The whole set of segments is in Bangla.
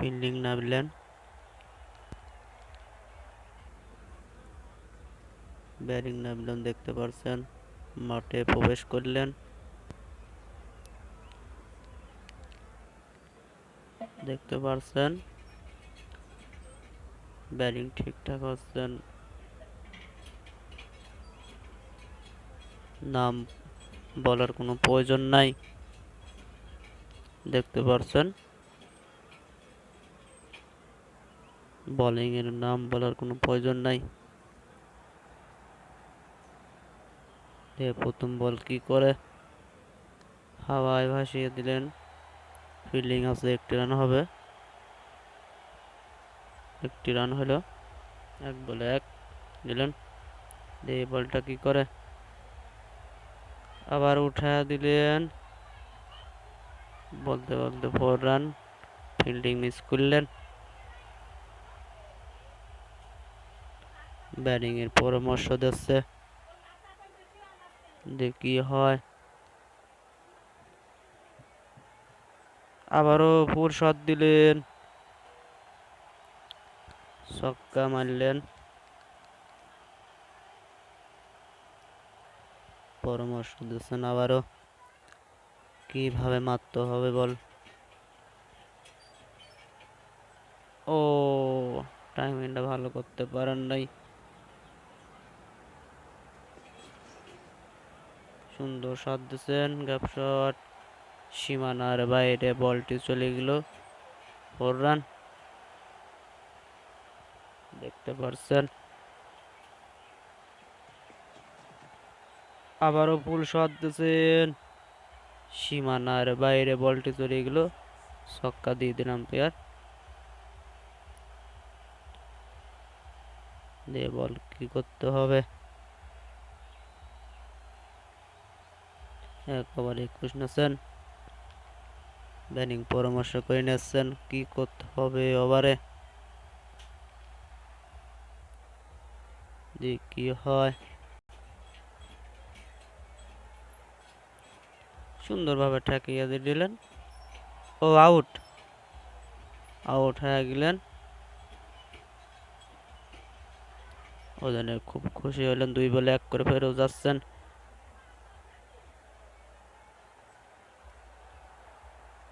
ফিল্ডিং নামলেন ব্যাটিং নামলেন দেখতে পাচ্ছেন মাঠে প্রবেশ করলেন। দেখতে পাচ্ছেন ব্যাটিং ঠিকঠাক হচ্ছেন নাম বলার কোনো প্রয়োজন নাই। দেখতে পাচ্ছেন বোলিং এর নাম বলার কোনো প্রয়োজন নাই। প্রথম বল কি করে? হাওয়ায় ভাসিয়ে দিলেন। ফিল্ডিং আছে, একটি রান হবে। একটি রান হলো, এক বলে এক দিলেন। এই বলটা কি করে? আবার উঠা দিলেন। বলতে বলতে ফোর রান। ফিল্ডিং মিস করলেন। ব্যাটিং এর পরামর্শ দিচ্ছে। যে কি হয়। আবারও ফুল শট দিলেন। ছক্কা মারলেন। পরামর্শ দিচ্ছেন আবারও। কীভাবে মারতে হবে বল? ও টাইমিংটা ভালো করতে পারেন নাই। সুন্দর শট দিচ্ছেন গ্যাপ শট সীমানার বাইরে বলটি চলে গেল। ফোর রান দেখতে পারছেন? আবারও ফুল শট দিয়েছেন সীমানার বাইরে বলটি চলে গেল। ছক্কা দিয়ে দিন আম্পায়ার দিয়ে বল কি করতে হবে? এক ওভার একুশ নেছেন। ব্যাটিং পরামর্শ করে নিচ্ছেন। কি করতে হবে ওভারে? দিয়ে কি হয়? সুন্দরভাবে ঠেকিয়ে দিলেন। ও, আউট। আউট হয়ে গেলেন। ওজনে খুব খুশি হলেন। দুই বলে এক করে ফেরত যাচ্ছেন।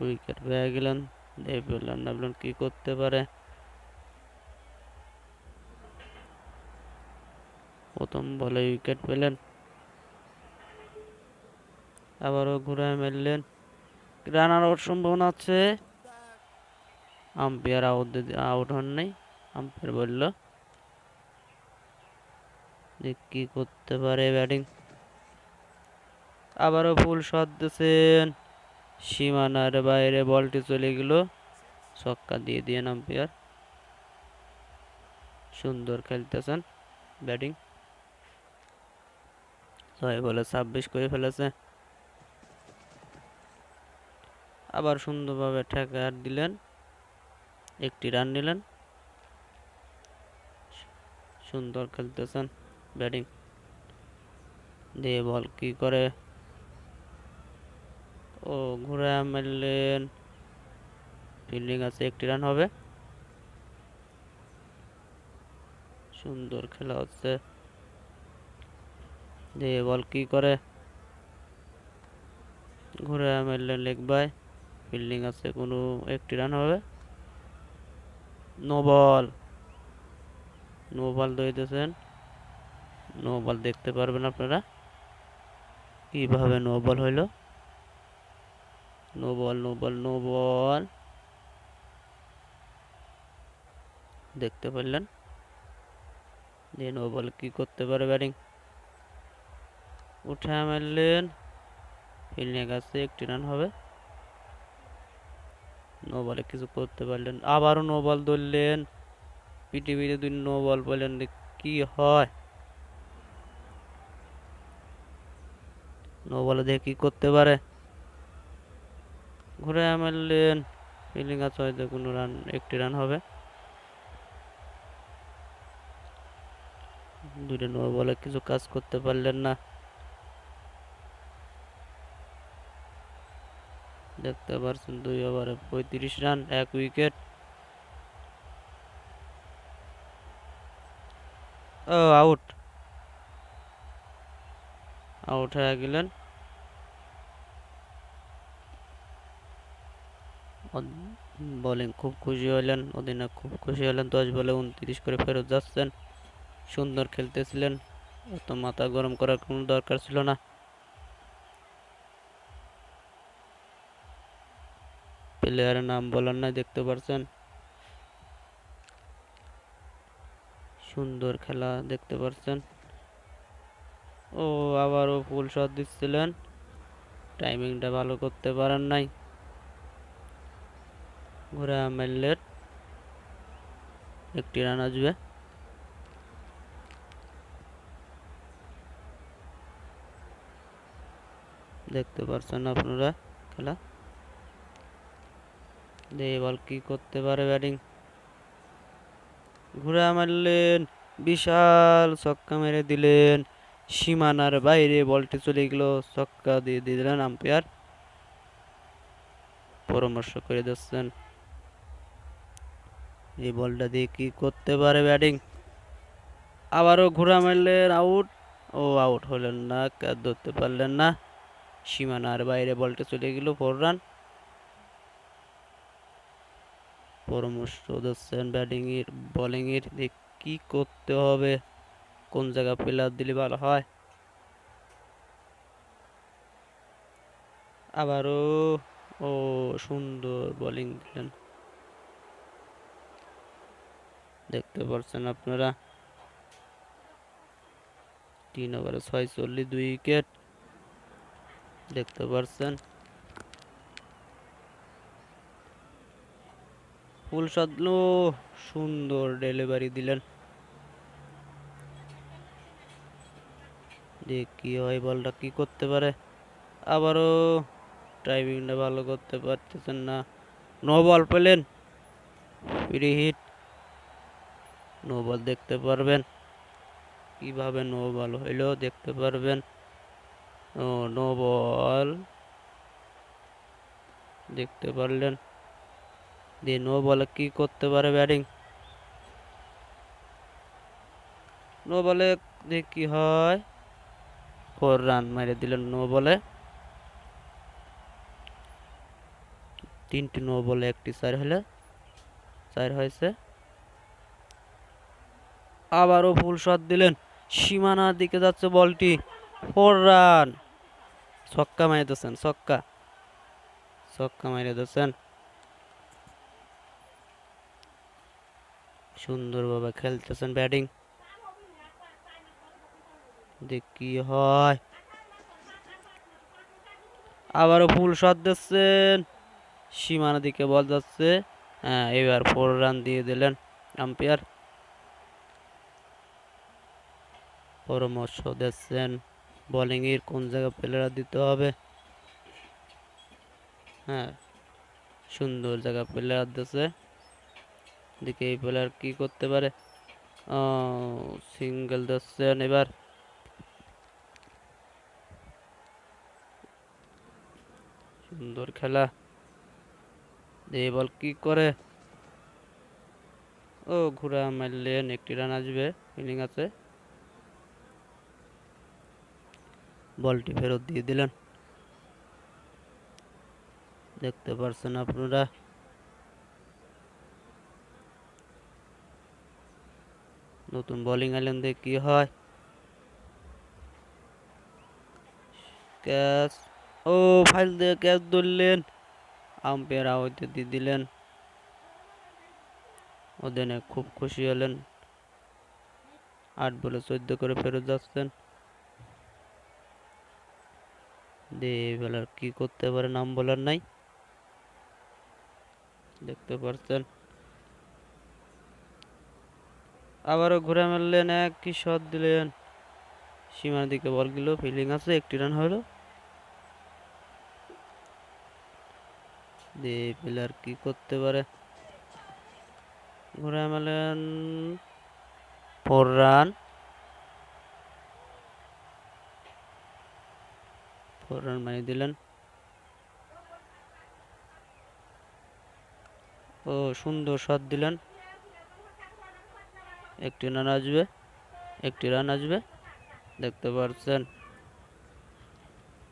উইকেট পেয়ে গেলেন দিয়ে বললেন ভাবলেন কি করতে পারে? প্রথম বলে উইকেট পেলেন। আবারও ঘুরে মারলেন রান আউট সম্ভাবনা আছে। আম্পায়ার আউট আউট হন নাই আম্পায়ার বলল যে কি করতে পারে ব্যাটিং। আবারও ফুল শট দিয়েছেন। সীমানার বাইরে বলটি চলে গেল। ছক্কা দিয়ে দিয়ে আম্পায়ার সুন্দর খেলতেছেন ব্যাটিং। ছয় বলে ছাব্বিশ করে ফেলেছে। আবার সুন্দরভাবে ঠেকার দিলেন। একটি রান নিলেন। সুন্দর খেলতেছেন ব্যাটিং। দিয়ে বল কি করে ও ঘুরে মারলেন ফিল্ডিং আছে, একটি রান হবে। সুন্দর খেলা হচ্ছে। দিয়ে বল কি করে? ঘুরে মারলেন লেগ বাই ফিল্ডিং আছে, কোনো, একটি রান হবে। নো বল নো বল দইতেছেন নো বল দেখতে পারবেন আপনারা। কীভাবে নো বল হইল? No ball no ball no ball দেখতে পারলেন? যে নো বল কি করতে পারে ব্যাটিং উঠে মারলেন। ফিল্ডিং আছে একটি রান হবে। নো বলে কিছু করতে পারলেন। আবারও নো বল ধরলেন। পৃথিবীতে দুই নো বল বললেন কি হয়। নো বলে দেখে কি করতে পারে। ঘুরে মারলেন ফিল্ডিং আছে হয়তো কোনো রান, একটি রান হবে। দুটো নো বলে কিছু কাজ করতে পারলেন না। দেখতে পারছেন দুই ওভারে পঁয়ত্রিশ রান, এক উইকেট। ও, আউট। আউট হয়ে গেলেন। বোলিং খুব খুশি হলেন অধিনায়ক খুব খুশি হলেন দশ বলে উনত্রিশ করে ফেরত যাচ্ছেন। সুন্দর খেলতেছিলেন। এত মাথা গরম করার কোনো দরকার ছিল না। প্লেয়ারের নাম বলার নাই, দেখতে পারছেন? সুন্দর খেলা, দেখতে পারছেন? ও আবারও ফুল শট দিচ্ছিলেন। টাইমিংটা ভালো করতে পারেন নাই। ঘুরে মারলেন একটি রান আসবে। দেখতে পারছেন আপনারা খেলা? বল কি করতে পারে ব্যাটিং? ঘুরে মারলেন, বিশাল ছক্কা মেরে দিলেন। সীমানার বাইরে বলটি চলে গেল, ছক্কা দিয়ে দিলেন আম্পায়ার পরামর্শ করে দিচ্ছেন। এই বলটা দিয়ে কি করতে পারে ব্যাটিং? আবারও ঘোরা মারলেন আউট ও, আউট হলেন না, ক্যাচ ধরতে পারলেন না। সীমানার বাইরে বলটা চলে গেল ফোর রান। পরামর্শ দিচ্ছেন ব্যাটিংয়ের এর বোলিং এর দিয়ে কি করতে হবে, কোন জায়গা প্লেয়ার দিলে ভালো হয়। আবারও, ও, সুন্দর বোলিং দিলেন। দেখতে পাচ্ছেন আপনারা। তিন ওভারে ছয়চল্লিশ দুই উইকেট। দেখতে পাচ্ছেন ফুল সাদলো সুন্দর ডেলিভারি দিলেন। দেখ কি হয়, বলটা কি করতে পারে? আবারও ড্রাইভিংটা ভালো করতে পারতেছেন না। নো বল পেলেন। ফ্রি হিট নো বল দেখতে পারবেন। কীভাবে নো বল হইল দেখতে পারবেন। ও নো বল দেখতে পারলেন। দিয়ে নো বলে কি করতে পারে ব্যাটিং? নো বলে কি হয়? ফোর রান মেরে দিলেন নো বলে তিনটি নো বলে একটি চার হলে, চার হয়েছে। আবারও ফুল শট দিলেন। সীমানার দিকে যাচ্ছে বলটি। Four run. ছক্কা মারি দিচ্ছেন ছক্কা। ছক্কা মারি দিচ্ছেন সুন্দরভাবে খেলতেছেন ব্যাটিং। দেখ হয়। আবারও ফুল শট দিচ্ছেন সীমানা দিকে বল যাচ্ছে। হ্যাঁ এবার ফোর রান দিয়ে দিলেন আম্পায়ার। পরামর্শ দিচ্ছেন। বোলিং এর কোন জায়গায় প্লেয়ার দিতে হবে? হ্যাঁ সুন্দর জায়গা প্লেয়ার দিচ্ছে দিকে এই প্লেয়ার কি করতে পারে। ও সিঙ্গেল দিচ্ছেন এবার। সুন্দর খেলা। এই বল কি করে? ও, ঘুরা মারলেন, একটি রান আসবে ফিলিং আছে। বলটি ফেরত দিয়ে দিলেন। দেখতে পারছেন আপনারা। নতুন বোলিং দিয়ে কি হয়? ক্যাচ। ও, ফাইল দিয়ে ক্যাচ ধরলেন। আম্পায়ার আওয়াজে দিয়ে দিলেন। ওদেনে খুব খুশি হলেন। আট বলে চোদ্দ করে ফেরত যাচ্ছেন। দিয়ে এবার কি করতে পারে নাম বলার নাই। দেখতে পারছেন। আবারও ঘুরে মারলেন এক কি শট দিলেন। সীমার দিকে বল গেল ফিল্ডিং আছে, একটি রান হলো। দিয়ে প্লেয়ার কি করতে পারে। ঘুরে মারলেন ফোর রান ফোর রান মারি দিলেন। ও সুন্দর শট দিলেন। একটি রান আসবে, একটি রান আসবে। দেখতে পাচ্ছেন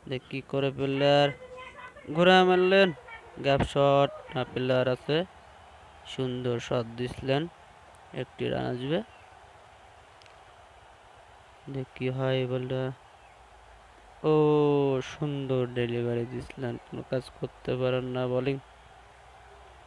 দেখ কি করে প্লেয়ার ঘুরে মারলেন। গ্যাপ শট, না প্লেয়ার আছে। সুন্দর শট দিছিলেন, একটি রান আসবে। দেখ কি হয় বলটা ও সুন্দর ডেলিভারি দিছিলেন। কোনো কাজ করতে পারেন না বোলিং